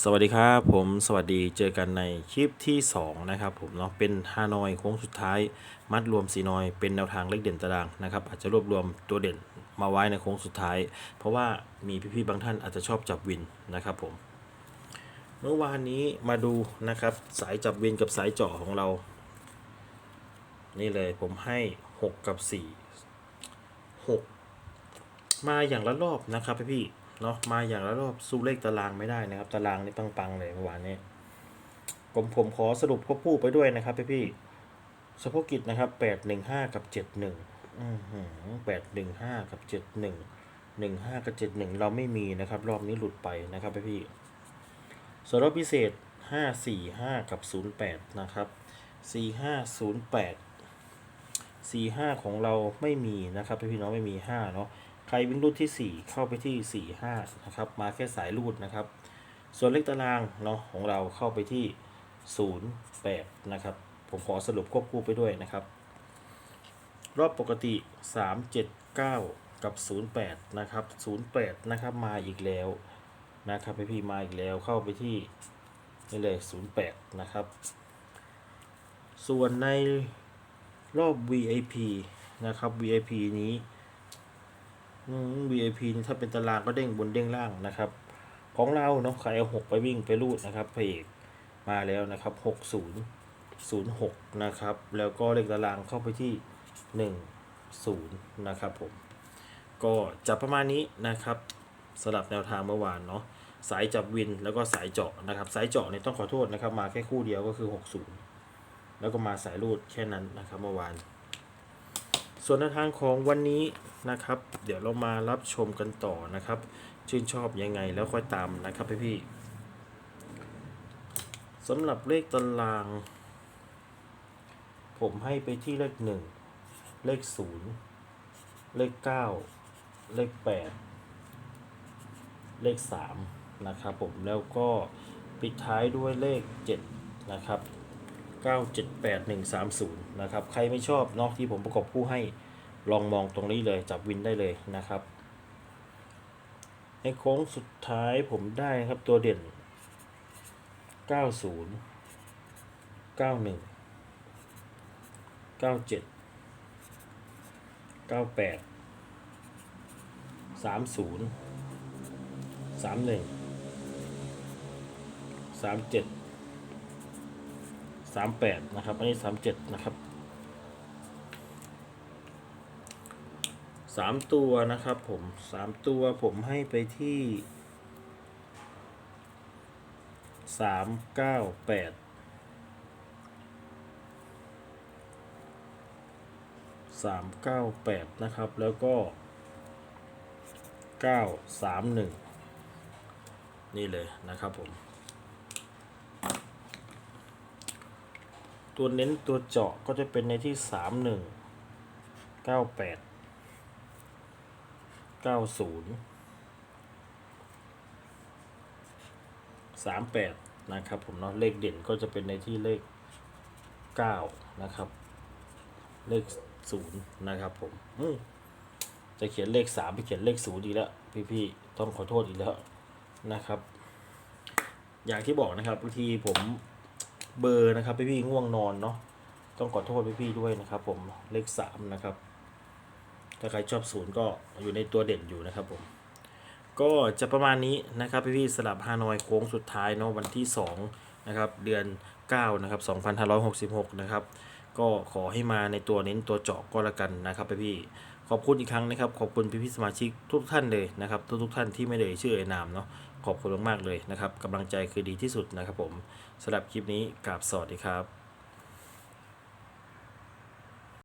สวัสดีครับผมสวัสดีเจอกันในคลิปที่ 2 นะครับผมเนาะเป็นฮานอยโค้งสุดท้าย มัดรวมสีนอยเป็นแนวทางเลขเด่นตารางนะครับอาจจะรวบรวมตัวเด่นมาไว้ในโค้งสุดท้าย เพราะว่ามีพี่ๆบางท่านอาจจะชอบจับวินนะครับผมเมื่อวานนี้มาดูนะครับสายจับวินกับสายเจาะของเรา นี่เลยผมให้ 6 กับ 4 6 มาอย่างละรอบนะครับพี่ๆ เนาะมาอย่างละรอบสู้เลขตารางไม่ได้นะครับ ตารางนี่ปังๆเลยเมื่อวานนี้ผมผมขอสรุปควบคู่ไปด้วยนะครับพี่ๆสะโพกิจนะครับแปดหนึ่งห้ากับเจ็ดหนึ่งแปดหนึ่งห้ากับเจ็ดหนึ่งหนึ่งห้ากับเจ็ดหนึ่งเราไม่มีนะครับ รอบนี้หลุดไปนะครับพี่ๆส่วนรพิเศษห้าสี่ห้ากับศูนย์แปดนะครับสี่ห้าศูนย์แปดสี่ห้าของเราไม่มีนะครับพี่น้องไม่มีห้าเนาะ ครวิ่งรูดที่สี่เข้าไปที่สี่ห้านะครับ มาแค่สายรูดนะครับ ส่วนเลขตารางเนาะของเราเข้าไปที่ศูนย์แปดนะครับ ผมขอสรุปควบคู่ไปด้วยนะครับ รอบปกติสามเจ็ดเก้ากับศูนย์แปดนะครับศูนย์แปดนะครับ มาอีกแล้วนะครับพี่ๆมาอีกแล้วเข้าไปที่นี่เลยศูนย์แปดนะครับ ส่วนในรอบ VIP นะครับ VIP นี้ VIP นี่ถ้าเป็นตารางก็เด้งบนเด้งล่างนะครับ ของเราเนาะใครเอาหกไปวิ่งไปรูดนะครับพระเอกมาแล้วนะครับหกศูนย์ศูนย์หกนะครับ แล้วก็เลขตารางเข้าไปที่หนึ่งศูนย์นะครับผม ก็จะประมาณนี้นะครับสำหรับแนวทางเมื่อวานเนาะสายจับวินแล้วก็สายเจาะนะครับ สายเจาะเนี่ยต้องขอโทษนะครับ มาแค่คู่เดียวก็คือ 60 แล้วก็มาสายรูดแค่นั้นนะครับเมื่อวาน ส่วนแนวทางของวันนี้นะครับ เดี๋ยวเรามารับชมกันต่อนะครับ ชื่นชอบยังไงแล้วค่อยตามนะครับพี่พี่ๆสำหรับเลขตาราง ผมให้ไปที่เลขหนึ่งเลขศูนย์เลขเก้าเลขแปดเลขสามนะครับผมแล้วก็ปิดท้ายด้วยเลขเจ็ดนะครับ 978130 นะครับ ใครไม่ชอบเนอกที่ผมประกอบผู้ให้ลองมองตรงนี้เลย จับวินได้เลยนะครับ ในโค้งสุดท้ายผมได้ครับตัวเด่น 90 91 97 98 30 31 37 สามแปดนะครับ อันนี้สามเจ็ดนะครับสามตัวนะครับผมสามตัวผมให้ไปที่สามเก้าแปดสามเก้าแปดนะครับ แล้วก็เก้าสามหนึ่งนี่เลยนะครับผม ตัวเน้นตัวเจาะก็จะเป็นในที่สามหนึ่งเก้าแปดเก้าศูนย์สามแปดนะครับผมเนาะเลขเด่นก็จะเป็นในที่เลขเก้านะครับ เลขศูนย์นะครับผมมจะเขียนเลขสามไปเขียนเลขศูนย์อีแล้ว พี่ๆต้องขอโทษอีกแล้วนะครับ อย่างที่บอกนะครับบางทีผม เบอร์นะครับ พี่ๆง่วงนอนเนาะต้องขอโทษพี่ๆด้วยนะครับ ผมเลขสามนะครับ ถ้าใครชอบศูนย์ก็อยู่ในตัวเด่นอยู่นะครับผมก็จะประมาณนี้นะครับพี่ๆสลับฮานอยโค้งสุดท้ายเนาะวันที่2นะครับเดือน9นะครับ2566นะครับก็ขอให้มาในตัวเน้นตัวเจาะก็แล้วกันนะครับพี่ๆขอบคุณอีกครั้งนะครับ ขอบคุณพี่ๆสมาชิกทุกท่านเลยนะครับ ทุกๆท่านที่ไม่ได้ชื่อเอ่ยนามเนาะ ขอบคุณมากๆเลยนะครับกำลังใจคือดีที่สุดนะครับผมสำหรับคลิปนี้กราบสวัสดีครับ